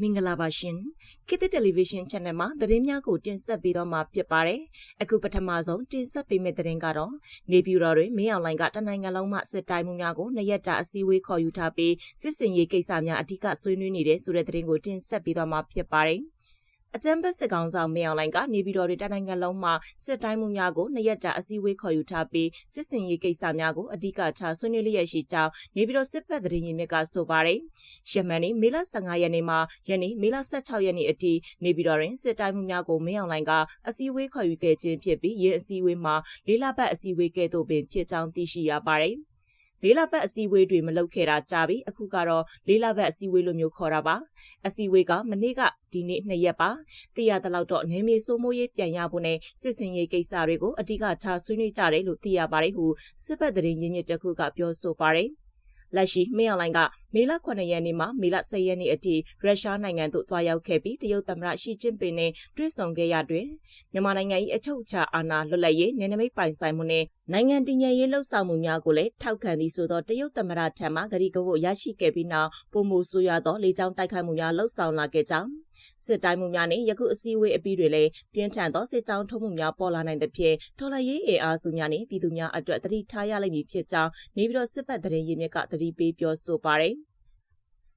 မင်္ဂလာပါရှင်ခေတ်သစ်တယ်လီဗီရှင်း channel မှာသတင်းများကိုတင်ဆက်ပေးတော့မှာဖြစ်ပါတယ်အခုပထမဆုံးတင်ဆက်ပေးမယ့်သတင်းကတော့နေပြည်တော်တွင်မင်းအောင်လိုင်ကတနိုင်ငံလုံးမှစစ်တိုင်းမှုများကိုနှစ်ရက်တာအစည်းအဝေးခေါ်ယူထားပြီးစစ်စင်ရေးကိစ္စများအဓိကဆွေးနွေးနေတဲ့ဆိုတဲ့သတင်းကိုတင်ဆက်ပေးတော့မှာဖြစ်ပါတယ် အကြံဘက်စစ်ကောင်ဆောင်မင်းအောင်လိုင်ကနေပြည်တော်တွေတနိုင်ငံလုံးမှာစစ်တိုင်းမှုများကိုနှစ်ရက်တာအစည်းအဝေးခေါ်ယူထားပြီးစစ်စင်ရေးကိစ္စများကိုအဓိကထားဆွေးနွေးလျက်ရှိကြောင်းနေပြည်တော်စစ်ဘက်သတင်းရင်းမြစ်ကဆိုပါတယ်။ရှမန်နေမေလ15ရက်နေ့မှာယနေ့မေလ16ရက်နေ့အထိနေပြည်တော်တွင်စစ်တိုင်းမှုများကိုမင်းအောင်လိုင်ကအစည်းအဝေးခေါ်ယူခဲ့ခြင်းဖြစ်ပြီးရင်းအစည်းအဝေးမှာလေးလပတ်အစည်းအဝေးကဲ့သို့ပင်ဖြစ်ကြောင်းသိရှိရပါတယ်။ လေးလပတ်အစည်းအဝေးတွေမလုပ်ခဲ့တာကြာပြီအခုကတော့လေးလပတ်အစည်းအဝေးလိုမျိုးခေါ်တာပါအစည်းအဝေးကမနေ့ကဒီနေ့နှစ်ရက်ပါတည်ရတဲ့လောက်တော့နေမေစိုးမိုးရေးပြန်ရဖို့နဲ့စစ်စင်ရေးကိစ္စတွေကိုအဓိကထားဆွေးနွေးကြတယ်လို့သိရပါတယ်ဟုစစ်ဘက်သတင်းရင်းမြစ်တစ်ခုကပြောဆိုပါတယ်လက်ရှိမင်းအောင်လိုင်က မေလ9ရက်နေ့မှမေလ10ရက်နေ့အထိရုရှားနိုင်ငံသို့သွားရောက်ခဲ့ပြီးတရုတ်သမ္မတရှီကျင်းပင်နဲ့တွေ့ဆုံခဲ့ရတွင်မြန်မာနိုင်ငံ၏အချုပ်အခြာအာဏာလွတ်လပ်ရေးနယ်နိမိတ်ပိုင်ဆိုင်မှုနဲ့နိုင်ငံတည်ငြိမ်ရေးလှုပ်ဆောင်မှုများကိုလည်းထောက်ခံသည်ဆိုသောတရုတ်သမ္မတထံမှဂရီကဝတ်ရရှိခဲ့ပြီးနောက်ပုံမှုဆိုးရသောလေကြောင်းတိုက်ခိုက်မှုများလှုပ်ဆောင်လာခဲ့ကြောင်းစစ်တိုင်းမှုများနဲ့ယခုအစည်းအဝေးအပြီးတွေလည်းပြင်းထန်သောစစ်ကြောင်းထုံးမှုများပေါ်လာနိုင်သဖြင့်ထော်လရေးအင်အားစုများနဲ့ပြည်သူများအတွက်တတိထားရလိမ့်မည်ဖြစ်ကြောင်းနေပြည်တော်စစ်ပတ်သတင်းရင်းမြစ်ကတတိပေးပြောဆိုပါတယ်။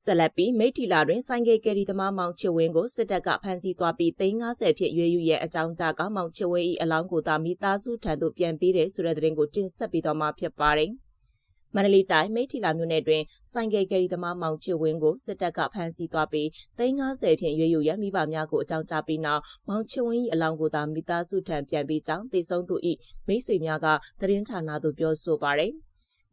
ဆက်လက်ပြီးမိထီလာတွင်ဆိုင်ကယ်ကယ်ရီသမားမောင်ချစ်ဝင်းကိုစစ်တပ်ကဖမ်းဆီးသွားပြီး350ဖြင့်ရွေးယူရဲ့အကြောင်းကြားကမောင်ချစ်ဝင်း၏အလောင်းကိုသာမိသားစုထံသို့ပြန်ပေးတယ်ဆိုတဲ့သတင်းကိုတင်ဆက်ပေးသွားမှာဖြစ်ပါတယ်။မန္တလေးတိုင်းမိထီလာမြို့နယ်တွင်ဆိုင်ကယ်ကယ်ရီသမားမောင်ချစ်ဝင်းကိုစစ်တပ်ကဖမ်းဆီးသွားပြီး350ဖြင့်ရွေးယူရမိဘများကိုအကြောင်းကြားပြီးနောက်မောင်ချစ်ဝင်း၏အလောင်းကိုသာမိသားစုထံပြန်ပေးကြောင်းသိဆုံးသူ၏မိတ်ဆွေများကသတင်းဌာနသို့ပြောဆိုပါရယ်။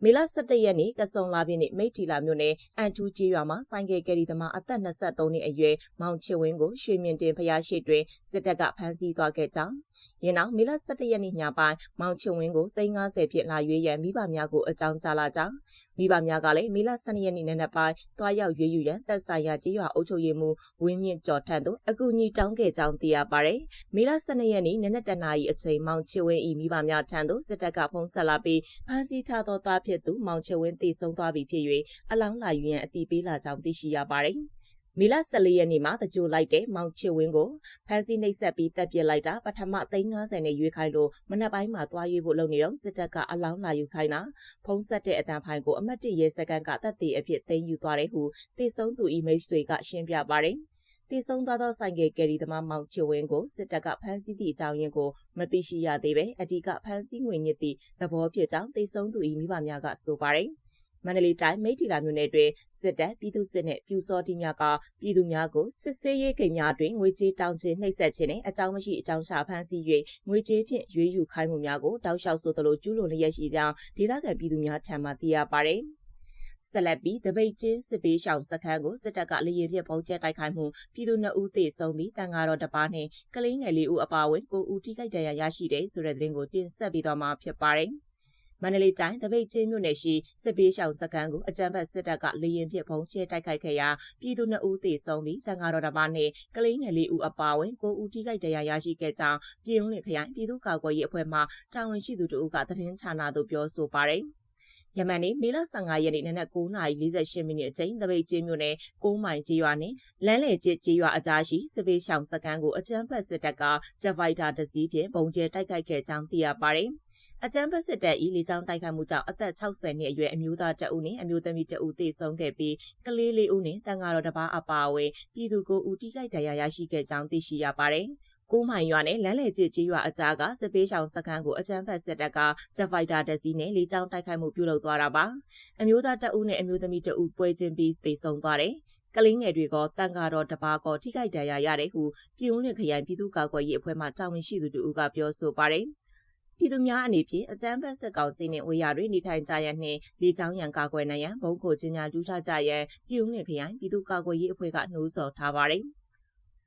မေလ17ရက်နေ့ကစုံလာပြည့်နေ့မိထီလာမြို့နယ်အန်ထူးကျေးရွာမှာဆိုင်ကယ်ကယ်ရီသမားအသက်23နှစ်အရွယ်မောင်ချစ်ဝင်းကိုရွှေမြင့်တင်ဖျားရှိတွင်စစ်တပ်ကဖမ်းဆီးသွားခဲ့ကြောင်း။ယင်းနောက်မေလ17ရက်နေ့ညပိုင်းမောင်ချစ်ဝင်းကို350ဖြင့်လာရွေးရန်မိဘများကိုအကြောင်းကြားလာကြောင်းမိဘများကလည်းမေလ12ရက်နေ့နံနက်ပိုင်းတွားရောက်ရွေးယူရန်တပ်ဆိုင်ရာကျေးရွာအုပ်ချုပ်ရေးမှူးဝင်းမြင့်ကျော်ထံသို့အကူအညီတောင်းခဲ့ကြောင်းသိရပါတယ်။မေလ12ရက်နေ့နနက်တနာရီအချိန်မောင်ချစ်ဝင်း၏မိဘများထံသို့စစ်တပ်ကဖုံးဆက်လာပြီးဖမ်းဆီးထားသောသားဖြစ်သူမောင်ချစ်ဝင်းတည်ဆုံသွားပြီဖြစ်၍အလောင်းလာယူရန်အတိပေးလာကြောင်းသိရှိရပါတယ်။မေလ14ရက်နေ့မှာတကြိုလိုက်တဲ့မောင်ချစ်ဝင်းကိုဖမ်းဆီးနှိပ်စက်ပြီးတပ်ပစ်လိုက်တာပထမ350နဲ့ရွေးခိုင်းလို့မနက်ပိုင်းမှာသွားရွေးဖို့လုပ်နေတော့စစ်တပ်ကအလောင်းလာယူခိုင်းတာဖုံးဆက်တဲ့အတန်ဖိုင်ကိုအမတ်တရဲစကန်ကတပ်သေးအဖြစ်သိမ်းယူသွားတယ်ဟုတေဆုံးသူအီမိတ်ဆွေကရှင်းပြပါတယ် တည်ဆုံသွားသောဆိုင်ကယ်ကယ်ရီသမားမောင်ချစ်ဝင်းကိုစစ်တပ်ကဖမ်းဆီးသည့်အကြောင်းရင်းကိုမသိရှိရသေးပဲအဓိကဖမ်းဆီးငွေညစ်သည့်သဘောဖြစ်ကြောင်းတည်ဆုံသူ၏မိဘများကဆိုပါတယ်။မန္တလေးတိုင်းမိထီလာမြို့နယ်တွင်စစ်တပ်ပြည်သူစစ်နှင့်ပြူစောတိများကပြည်သူများကိုစစ်ဆေးရေးကိန်းများတွင်ငွေကြေးတောင်းခြင်းနှိပ်စက်ခြင်းနှင့်အကြောင်းမရှိအကြောင်းရှာဖမ်းဆီး၍ငွေကြေးဖြင့်ရွေးယူခိုင်းမှုများကိုတောက်လျှောက်ဆိုသလိုကျူးလွန်လျက်ရှိကြောင်းဒေသခံပြည်သူများထံမှသိရပါသည် ဆက်လက်ပြီးတပိတ်ချင်းစစ်ပေးရှောင်စခန်းကိုစစ်တပ်ကလေရင်ဖြင့်ပုံကျဲတိုက်ခိုက်မှုပြည်သူနှစ်ဦးသေဆုံးပြီးတန်ဃာတော်တစ်ပါးနဲ့ကလေးငယ်လေးဦးအပါအဝင်ကိုဦးထိခိုက်ဒဏ်ရာရရှိတဲ့ဆိုတဲ့သတင်းကိုတင်ဆက်ပေးသွားမှာဖြစ်ပါတယ်။မန္တလေးတိုင်းတပိတ်ချင်းမြို့နယ်ရှိစစ်ပေးရှောင်စခန်းကိုအကြမ်းဖက်စစ်တပ်ကလေရင်ဖြင့်ဖုံးချဲတိုက်ခိုက်ခဲ့ရာပြည်သူ2ဦးသေဆုံးပြီးတန်ဃာတော်တစ်ပါးနဲ့ကလေးငယ်လေးဦးအပါအဝင်9ဦးထိခိုက်ဒဏ်ရာရရှိခဲ့ကြောင်းပြည်ုံးလင်ခရိုင်ပြည်သူ့ကာကွယ်ရေးအဖွဲ့မှတာဝန်ရှိသူတို့ကသတင်းဌာနသို့ပြောဆိုပါတယ်။ ယမန်နေ့မေလ15ရက်နေ့နနက်9:48မိနစ်အချိန်တပိတ်ကျင်းမြို့နယ်6မိုင်ကျေးရွာနဲ့လမ်းလေကျစ်ကျေးရွာအကြားရှိစပေးရှောင်စကန်ကိုအကြမ်းဖက်စစ်တပ်ကဂျက်ဖိုက်တာတစည်းဖြင့်ပုံကျဲတိုက်ခိုက်ခဲ့ကြောင်းသိရပါတယ်။အကြမ်းဖက်စစ်တပ်၏လေကြောင်းတိုက်ခိုက်မှုကြောင့်အသက်60နှစ်အရွယ်အမျိုးသားတအုပ်နဲ့အမျိုးသမီးတအုပ်သေဆုံးခဲ့ပြီးကလေးလေးဦးနဲ့တန်ဃာတော်တစ်ပါးအပါအဝင်ပြည်သူကိုဦးထိခိုက်ဒဏ်ရာရရှိခဲ့ကြောင်းသိရှိရပါတယ်။ ကိုမိုင်ရွာနဲ့လမ်းလေကျစ်ကြီးရွာအကြားကစစ်ပေးရှောင်စခန်းကိုအကြမ်းဖက်စစ်တပ်ကဂျက်ဖိုက်တာတက်စီနဲ့လေကြောင်းတိုက်ခိုက်မှုပြုလုပ်သွားတာပါ။အမျိုးသားတအုပ်နဲ့အမျိုးသမီးတအုပ်ပွဲချင်းပြီးသေဆုံးသွားတယ်။ကလေးငယ်တွေကတန်ကာတော်တပါကောထိခိုက်ဒဏ်ရာရတယ်ဟုပြည်ဦးလင်ခရိုင်ပြည်သူ့ကာကွယ်ရေးအဖွဲ့မှတာဝန်ရှိသူတို့ကပြောဆိုပါတယ်။ပြည်သူများအနေဖြင့်အကြမ်းဖက်စစ်ကောင်စီနှင့်ဝေးရတွင်နေထိုင်ကြရန်နှင့်လေကြောင်းရန်ကာကွယ်နိုင်ရန်ဘုံကိုချင်းများတူးထားကြရန်ပြည်ဦးလင်ခရိုင်ပြည်သူ့ကာကွယ်ရေးအဖွဲ့ကနှိုးဆော်ထားပါသည်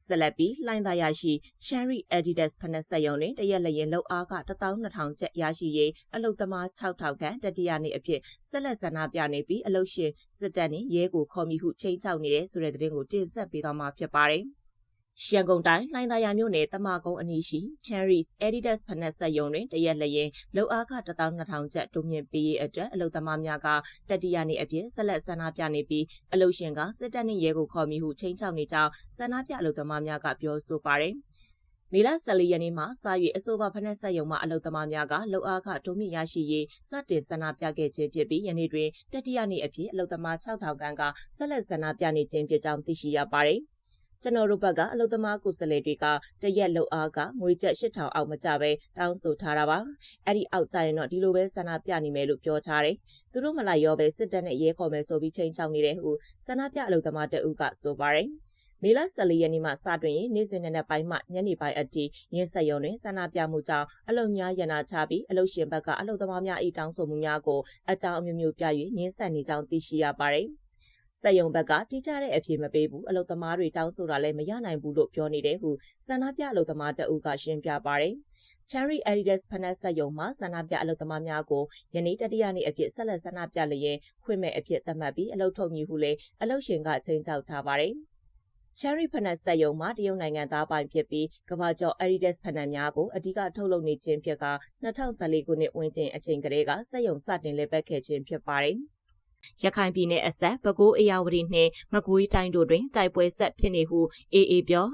ဆလပီလှိုင်းသားရရှိ Cherry Adidas ဖနက်ဆက်ယုံတွင်တရက်လျင်လောက်အားက12000ကျပ်ရရှိရေးအလုတ်သမား6000ခန့်တတိယနေ့အဖြစ်ဆက်လက်ဆန္ဒပြနေပြီးအလုတ်ရှင်စစ်တပ်နှင့်ရဲကိုခေါ်မိဟုချိန်ချောက်နေတဲ့ဆိုတဲ့သတင်းကိုတင်ဆက်ပေးသွားမှာဖြစ်ပါတယ်။ ရှန်ကုန်တိုင်းလှိုင်းသာယာမြို့နယ်တမကုန်းအနီးရှိ Cherries Adidas ဖနက်ဆက်ယုံတွင်တရက်လျင်လောက်အားခ12000ကျပ်တိုးမြင့်ပေးရေးအတွက်အလုသမားများကတတိယနေ့အဖြစ်ဆက်လက်ဆန္ဒပြနေပြီးအလုရှင်ကစစ်တပ်နှင့်ရဲကိုခေါ်မိဟုချိန်ချောက်နေကြောင်းဆန္ဒပြအလုသမားများကပြောဆိုပါတယ်။မေလ14ရက်နေ့မှာစာရွေအဆိုပါဖနက်ဆက်ယုံမှအလုသမားများကလောက်အားခတိုးမြင့်ရရှိရေးစတင်ဆန္ဒပြခဲ့ခြင်းဖြစ်ပြီးယနေ့တွင်တတိယနေ့အဖြစ်အလုသမား6000ခန်းကဆက်လက်ဆန္ဒပြနေခြင်းဖြစ်ကြောင်းသိရှိရပါတယ်။ ကျွန်တော်တို့ဘက်ကအလုသမားကိုယ်စားလှယ်တွေကတရက်လောက်အားကငွေကျပ်8000အောက်မကြပဲတောင်းဆိုထားတာပါအဲ့ဒီအောက်ကြရင်တော့ဒီလိုပဲဆန္ဒပြနေမယ်လို့ပြောထားတယ်သူတို့မလိုက်ရောပဲစစ်တပ်နဲ့ရဲခေါ်မယ်ဆိုပြီးချိန်ချောင်းနေတဲ့ဟုဆန္ဒပြအလုသမားတအုပ်ကဆိုပါတယ်မေလ14ရက်နေ့မှစတွင်နေ့စဉ်နဲ့ပိုင်းမှညနေပိုင်းအထိရင်းဆက်ရုံတွင်ဆန္ဒပြမှုကြောင့်အလုံများရနာချပြီးအလုရှင်ဘက်ကအလုသမားများ၏တောင်းဆိုမှုများကိုအကြောင်းအမျိုးမျိုးပြ၍ညင်းဆက်နေကြောင်းသိရှိရပါတယ်။ စက်ယုံဘက်ကတိကျတဲ့အဖြေမပေးဘူးအလုသမားတွေတောင်းဆိုတာလည်းမရနိုင်ဘူးလို့ပြောနေတယ်ဟုဆန္ဒပြအလုသမားတအုပ်ကရှင်းပြပါတယ်။ Cherry Adidas ဖနက်စက်ယုံမှာဆန္ဒပြအလုသမားများကိုယနေ့တတိယနေ့အဖြစ်ဆက်လက်ဆန္ဒပြလျက်ခွင့်မဲ့အဖြစ်သတ်မှတ်ပြီးအလုထုတ်မြူဟုလည်းအလုရှင်ကချိန်ချောက်ထားပါတယ်။ Cherry ဖနက်ဆက်ယုံမှာတရုတ်နိုင်ငံသားပိုင်ဖြစ်ပြီးကမ္ဘာကျော် Adidas ဖနက်များကိုအဓိကထုတ်လုပ်နေခြင်းဖြစ်က2014ခုနှစ်ဝန်းကျင်အချိန်ကလေးကစက်ယုံစတင်လည်ပတ်ခဲ့ခြင်းဖြစ်ပါတယ်။ ရခိုင်ပြည်နယ်အဆက်ပဲခူးအေရဝတီနှင့်မကွေးတိုင်းတို့တွင်တိုက်ပွဲဆက်ဖြစ်နေဟုအေးအေးပြော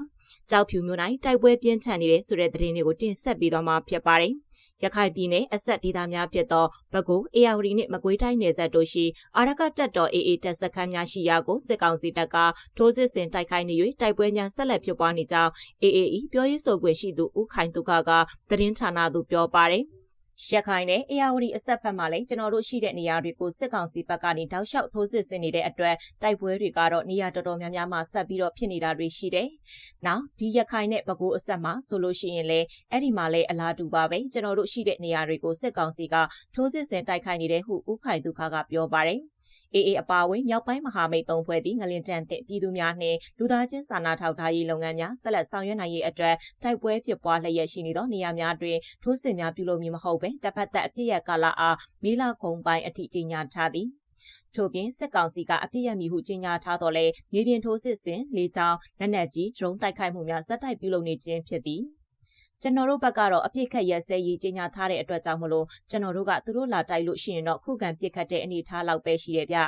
ကြောက်ဖြူမြို့၌တိုက်ပွဲပြင်းထန်နေတဲ့ဆိုတဲ့သတင်းတွေကိုတင်ဆက်ပေးသွားမှာဖြစ်ပါတယ်။ရခိုင်ပြည်နယ်အဆက်ဒေသများဖြစ်သောပဲခူးအေရဝတီနှင့်မကွေးတိုင်းနယ်စပ်တို့ရှိအာရကတပ်တော်အေအေတပ်စခန်းများရှိရာကိုစစ်ကောင်စီတပ်ကထိုးစစ်ဆင်တိုက်ခိုက်နေ၍တိုက်ပွဲများဆက်လက်ဖြစ်ပွားနေကြောင်းအေအေအီပြောရေးဆိုခွင့်ရှိသူဦးခိုင်သူခကသတင်းဌာနသို့ပြောပါတယ်။ ရခိုင်နဲ့အေယာဝတီအဆက်ဖက်မှာလည်းကျွန်တော်တို့ရှိတဲ့နေရာတွေကိုစစ်ကောင်စီဘက်ကနေတောက်လျှောက်ထိုးစစ်ဆင်နေတဲ့အတွက်တိုက်ပွဲတွေကတော့နေရာတော်တော်များများမှာဆက်ပြီးတော့ဖြစ်နေတာတွေရှိတယ်။နောက်ဒီရခိုင်နဲ့ပဲခူးအဆက်မှာဆိုလို့ရှိရင်လည်းအဲ့ဒီမှာလည်းအလားတူပါပဲကျွန်တော်တို့ရှိတဲ့နေရာတွေကိုစစ်ကောင်စီကထိုးစစ်ဆင်တိုက်ခိုက်နေတဲ့ဟုဦးခိုင်ဒုက္ခကပြောပါတယ်။ အေအေအပါအဝင်မြောက်ပိုင်းမဟာမိတ်သုံးဖွဲ့သည်ငလင်တန်တဲ့ပြည်သူများနှင့်လူသားချင်းစာနာထောက်ထားရေးလုပ်ငန်းများဆက်လက်ဆောင်ရွက်နိုင်ရေးအတွက်တိုက်ပွဲဖြစ်ပွားလျက်ရှိနေသောနေရာများတွင်ထိုးစစ်များပြုလုပ်မည်မဟုတ်ဘဲတပ်ဖက်သက်အပြစ်ရကာလအားမီလာကုံပိုင်းအထိကြေညာထားသည်ထို့ပြင်စစ်ကောင်စီကအပြစ်ရမည်ဟုကြေညာထားတော်လဲမြေပြင်ထိုးစစ်ဆင်လေကြောင်းလက်နက်ကြီးဒရုန်းတိုက်ခိုက်မှုများဇက်တိုက်ပြုလုပ်နေခြင်းဖြစ်သည် ကျွန်တော်တို့ဘက်ကတော့အပြစ်ခတ်ရက်စဲရေးကြီးညာထားတဲ့အတွက်ကြောင့်မလို့ကျွန်တော်တို့ကသူတို့လာတိုက်လို့ရှိရင်တော့ခုခံပြစ်ခတ်တဲ့အနေအထားလောက်ပဲရှိတယ်ဗျ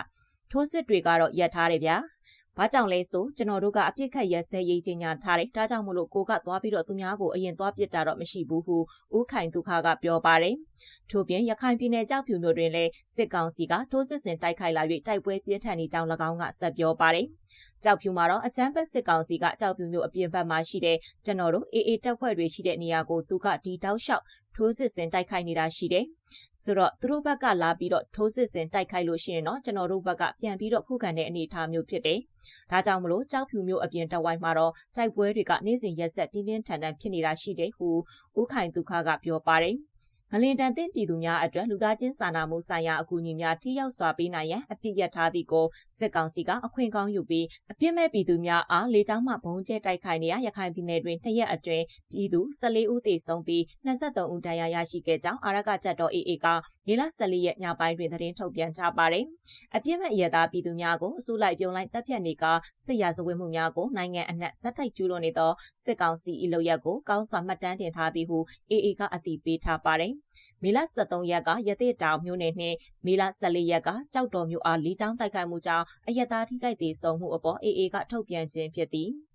ထိုးစစ်တွေကတော့ရပ်ထားတယ်ဗျာ။ ဘာကြောင့်လဲဆိုကျွန်တော်တို့ကအပြစ်ခတ်ရက်စဲရေးကြီးညာထားတယ်။ဒါကြောင့်မလို့ကိုကသွားပြီးတော့သူများကိုအရင်သွားပစ်တာတော့မရှိဘူးဟုဦးခိုင်ဒုက္ခကပြောပါတယ်။ထို့ပြင်ရခိုင်ပြည်နယ်ကြောက်ဖြူမြို့တွင်လည်းစစ်ကောင်စီကထိုးစစ်ဆင်တိုက်ခိုက်လာ၍တိုက်ပွဲပြင်းထန်နေကြောင်း၎င်းကဆက်ပြောပါတယ်။ကြောက်ဖြူမှာတော့အချမ်းဘက်စစ်ကောင်စီကကြောက်ဖြူမြို့အပြင်ဘက်မှာရှိတဲ့ကျွန်တော်တို့အေအေတပ်ဖွဲ့တွေရှိတဲ့နေရာကိုသူကဒီတောက်လျှောက် ထိုးစစ်ဆင်တိုက်ခိုက်နေတာရှိတယ်။ဆိုတော့သူတို့ဘက်ကလာပြီးတော့ထိုးစစ်ဆင်တိုက်ခိုက်လို့ရှိရင်တော့ကျွန်တော်တို့ဘက်ကပြန်ပြီးတော့ခုခံတဲ့အနေအထားမျိုးဖြစ်တယ်။ဒါကြောင့်မလို့ကြောက်ဖြူမျိုးအပြင်တဝိုင်းမှာတော့တိုက်ပွဲတွေကနေ့စဉ်ရက်ဆက်ပြင်းပြင်းထန်ထန်ဖြစ်နေတာရှိတယ်ဟုဦးခိုင်ဒုက္ခကပြောပါတယ်။ ငလင်တန်သင့်ပြည်သူများအတွက်လူသားချင်းစာနာမှုဆိုင်ရာအကူအညီများထိရောက်စွာပေးနိုင်ရန်အပြစ်ရထားသည့်ကိုစစ်ကောင်စီကအခွင့်ကောင်းယူပြီးအပြစ်မဲ့ပြည်သူများအားလေကြောင်းမှဘုံကျဲတိုက်ခိုက်နေရရခိုင်ပြည်နယ်တွင်နှစ်ရက်အတွင်းပြည်သူ14ဦးသေဆုံးပြီး23ဦးဒဏ်ရာရရှိခဲ့ကြောင်းအာရကတပ်တော် AA ကမေလ14ရက်ညပိုင်းတွင်သတင်းထုတ်ပြန်ထားပါတယ်။အပြစ်မဲ့ရဲသားပြည်သူများကိုအစုလိုက်ပြုံလိုက်တပ်ဖြတ်နေကစစ်ရာဇဝတ်မှုများကိုနိုင်ငံအနှံ့ဇက်တိုက်ကျူးလွန်နေသောစစ်ကောင်စီ၏လုပ်ရက်ကိုကောင်းစွာမှတ်တမ်းတင်ထားသည်ဟု AA ကအတည်ပြုထားပါတယ်။မေလ23ရက်ကရသေးတောင်မြို့နယ်နှင့်မေလ14ရက်ကကြောက်တော်မြို့အားလီချောင်းတိုက်ခိုက်မှုကြောင့်အယက်သားထိခိုက်သေးဆုံးမှုအပေါ် AA ကထုတ်ပြန်ခြင်းဖြစ်သည်။